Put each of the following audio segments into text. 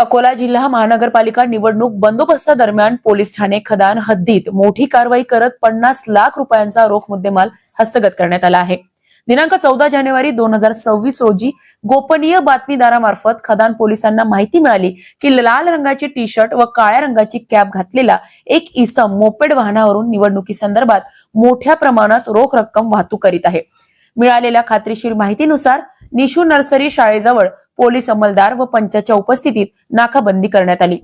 अकोला जिल्हा महानगरपालिका निवडणूक बंदोबस्तादरम्यान पोलीस ठाणे खदान हद्दीत मोठी कारवाई करत पन्नास लाख रुपयांचा रोख मुद्देमाल हस्तगत करण्यात आला आहे. दिनांक चौदा जानेवारी दोन हजार सव्वीस रोजी गोपनीय बातमीदारामार्फत खदान पोलिसांना माहिती मिळाली की लाल रंगाची टी शर्ट व काळ्या रंगाची कॅप घातलेला एक इसम मोपेड वाहनावरून निवडणुकीसंदर्भात मोठ्या प्रमाणात रोख रक्कम वाहतूक करीत आहे. मिळालेल्या खात्रीशीर माहितीनुसार निशू नर्सरी शाळेजवळ पोलीस अंमलदार व पंचाच्या उपस्थितीत नाकाबंदी करण्यात आली.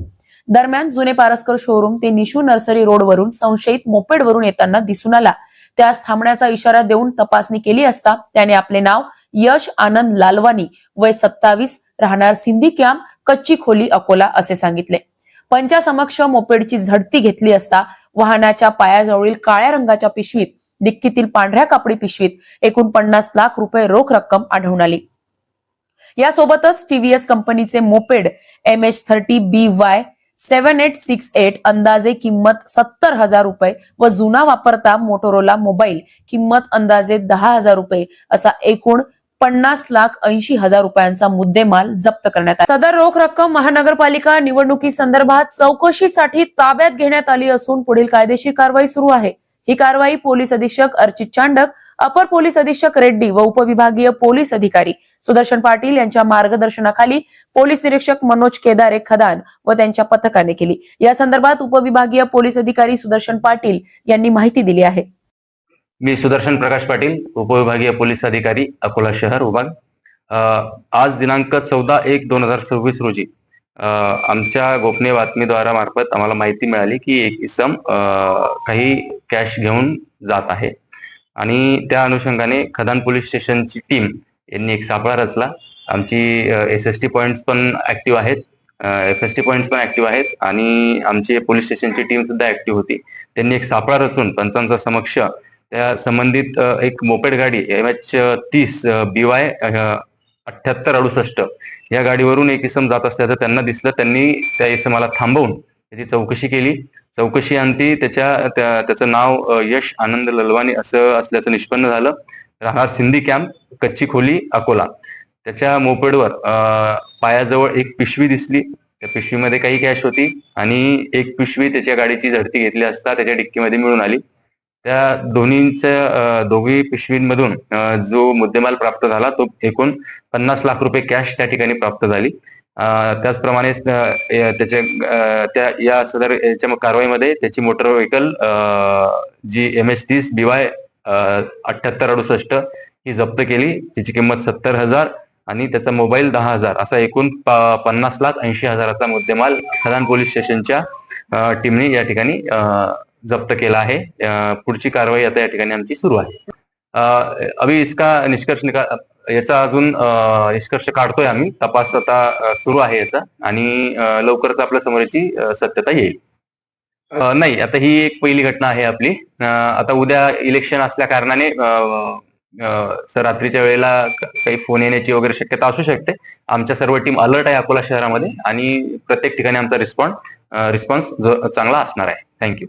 दरम्यान जुने पारस्कर शोरूम ते निशू नर्सरी रोडवरून संशयित मोपेडवरून येताना दिसून आला. त्यास थांबण्याचा इशारा देऊन तपासणी केली असता त्याने आपले नाव यश आनंद लालवानी वय सत्तावीस राहणार सिंधी कॅम्प कच्ची खोली अकोला असे सांगितले. पंचासमक्ष मोपेडची झडती घेतली असता वाहनाच्या पायाजवळील काळ्या रंगाच्या पिशवीत डिक्कीतील पांढऱ्या कापडी पिशवीत एकूण पन्नास लाख रुपये रोख रक्कम आढळून आली. यासोबतच टीव्हीएस कंपनीचे moped M H thirty B Y seven eight six eight अंदाजे किंमत सत्तर हजार रुपये व जुना वापरता मोटोरोला मोबाईल किंमत अंदाजे दहा हजार रुपये असा एकूण पन्नास लाख ऐंशी हजार रुपयांचा मुद्देमाल जप्त करण्यात आला. सदर रोख रक्कम महानगरपालिका निवडणुकी संदर्भात चौकशीसाठी ताब्यात घेण्यात आली असून पुढील कायदेशीर कारवाई सुरू आहे. ही कारवाई पोलीस अधीक्षक अर्चित चांडक अपर पोलीस अधीक्षक रेड्डी व उपविभागीय पोलीस अधिकारी सुदर्शन पाटील यांच्या मार्गदर्शनाखाली पोलीस निरीक्षक मनोज केदारे खदान व त्यांच्या पथकाने केली. या संदर्भात उपविभागीय पोलीस अधिकारी सुदर्शन पाटील यांनी माहिती दिली आहे. मी सुदर्शन प्रकाश पाटील उपविभागीय पोलीस अधिकारी अकोला शहर उभाग आज दिनांक चौदा एक दोन हजार सव्वीस रोजी आमच्या गोपनीय बातमीद्वारा मार्फत आम्हाला माहिती मिळाली की एक इसम काही कॅश घेऊन जात आहे. आणि त्या अनुषंगाने खदान पोलीस स्टेशनची टीम यांनी एक सापळा रचला. आमची एस एस टी पॉईंट्स पण ऍक्टिव्ह आहेत. एफ एस टी पॉईंट्स पण ऍक्टिव्ह आहेत. आणि आमची पोलीस स्टेशनची टीम सुद्धा ऍक्टिव्ह होती. त्यांनी एक सापळा रचून पंचांचा समक्ष त्या संबंधित एक मोपेड गाडी एम एच तीस बी वाय अठ्याहत्तर अडुसष्ट. या गाडीवरून एक इसम जात असल्याचं त्यांना दिसलं. त्यांनी त्या इसमाला थांबवून त्याची चौकशी केली. चौकशी अंती त्याच्या त्याचं नाव यश आनंद ललवानी असं असल्याचं निष्पन्न झालं. राहणार सिंधी कॅम्प कच्ची खोली अकोला. त्याच्या मोपेडवर पायाजवळ एक पिशवी दिसली. त्या पिशवीमध्ये काही कॅश होती आणि एक पिशवी त्याच्या गाडीची झडती घेतली असता त्याच्या डिक्कीमध्ये मिळून आली. त्या दोन्हींच्या दोघी पिशवींमधून जो मुद्देमाल प्राप्त झाला तो एकूण पन्नास लाख रुपये कॅश त्या ठिकाणी प्राप्त झाली. त्याचप्रमाणे त्याच्या त्या या सदर याच्या कारवाईमध्ये त्याची motor vehicle G M S तीस बीवाय अठ्याहत्तर अडुसष्ट ही जप्त केली. तिची किंमत सत्तर हजार आणि त्याचा मोबाईल दहा हजार. असा एकूण पन्नास लाख ऐंशी हजाराचा मुद्देमाल खदान पोलीस स्टेशनच्या टीमने या ठिकाणी जप्त केला आहे. पुढची कारवाई आता या ठिकाणी आमची सुरू आहे. अभि इसका निष्कर्ष निकाल याचा अजून निष्कर्ष काढतोय आम्ही. तपास आता सुरू आहे याचा. आणि लवकरच आपल्यासमोर याची सत्यता येईल. नाही आता ही एक पहिली घटना आहे आपली. आता उद्या इलेक्शन असल्या कारणाने सर रात्रीच्या वेळेला काही फोन येण्याची वगैरे शक्यता असू शकते. आमच्या सर्व टीम अलर्ट आहे अकोला शहरामध्ये. आणि प्रत्येक ठिकाणी आमचा रिस्पॉन्स रिस्पॉन्स चांगला असणार आहे. थँक्यू